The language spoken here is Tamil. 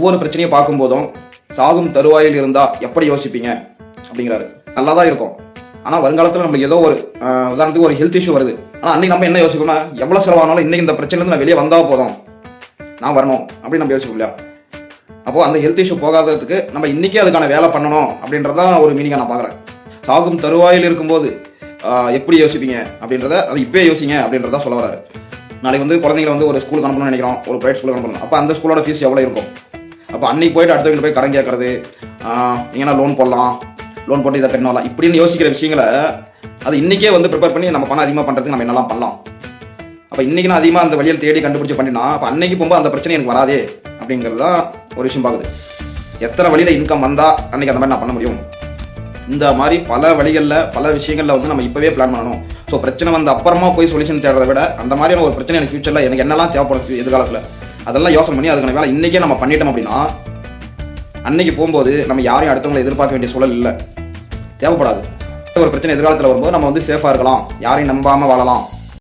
ஒவ்வொரு பிரச்சனையும் பார்க்கும்போதும் சாகும் தருவாயில் இருந்தா எப்படி யோசிப்பீங்க? அப்படிங்கிறாரு. நல்லா தான் இருக்கும். ஆனால் வருங்காலத்தில் நம்மளுக்கு ஏதோ ஒரு உதாரணத்துக்கு ஒரு ஹெல்த் இஷ்யூ வருது. ஆனால் அன்றைக்கி நம்ம என்ன யோசிக்கணும்னா எவ்வளோ செலவானாலும் இன்னைக்கு இந்த பிரச்சனை நான் வெளியே வந்தால் போதும். நான் வரணும். அப்படின்னு நம்ம யோசிக்கணும் இல்லையா? அப்போது அந்த ஹெல்த் இஷ்யூ போகாததுக்கு நம்ம இன்றைக்கே அதுக்கான வேலை பண்ணணும் அப்படின்றதான் ஒரு மீனிங்காக நான் பார்க்குறேன். சாகும் தருவாயில் இருக்கும்போது எப்படி யோசிப்பீங்க? அப்படின்றத அது இப்போயே யோசிங்க அப்படின்றத சொல்ல வராரு நாளைக்கு வந்து குழந்தைங்களை வந்து ஒரு ஸ்கூலுக்கு அனுப்பணும்னு நினைக்கிறோம். ஒரு ப்ரைவேட் ஸ்கூலுக்கு அனுப்பணும். அப்போ அந்த ஸ்கூலோட ஃபீஸ் எவ்வளோ இருக்கும்? அப்போ அன்னைக்கு போயிட்டு அடுத்தவங்க போய் கடன் கேட்கறது நீங்கன்னா லோன் போடலாம் லோன் போட்டு இதை கட்டணும் இப்படின்னு யோசிக்கிற விஷயங்களை அது இன்னைக்கே வந்து ப்ரிப்பேர் பண்ணி நம்ம பணம் அதிகமாக பண்ணுறதுக்கு நம்ம என்னெல்லாம் பண்ணலாம். அப்போ இன்னைக்கு நான் அதிகமாக அந்த வழியில் தேடி கண்டுபிடிச்சி பண்ணினா அப்போ அன்னைக்கு போகும்போது அந்த பிரச்சனை எனக்கு வராதே அப்படிங்கிறது தான் ஒரு விஷயம் பார்க்குது. எத்தனை வழியில் இன்கம் வந்தால் அன்னைக்கு அந்த மாதிரி நான் பண்ண முடியும்? இந்த மாதிரி பல வழிகளில் பல விஷயங்களில் வந்து நம்ம இப்போவே பிளான் பண்ணணும். ஸோ பிரச்சனை வந்த அப்புறமா போய் சொல்யூஷன் தேடுறத விட அந்த மாதிரியான ஒரு பிரச்சனை எனக்கு ஃபியூச்சரில் எனக்கு என்னெல்லாம் தேவைப்படுது எதிர்காலத்தில்? அதெல்லாம் யோசனை பண்ணி அதுக்கான வேலை இன்றைக்கே நம்ம பண்ணிட்டோம் அப்படின்னா அன்னைக்கு போகும்போது நம்ம யாரையும் அடுத்தவங்களை எதிர்பார்க்க வேண்டிய சூழல் இல்லை. தேவைப்படாது. ஒரு பிரச்சனை எதிர்காலத்தில் வரும்போது நம்ம வந்து சேஃபாக இருக்கலாம். யாரையும் நம்பாமல் வாழலாம்.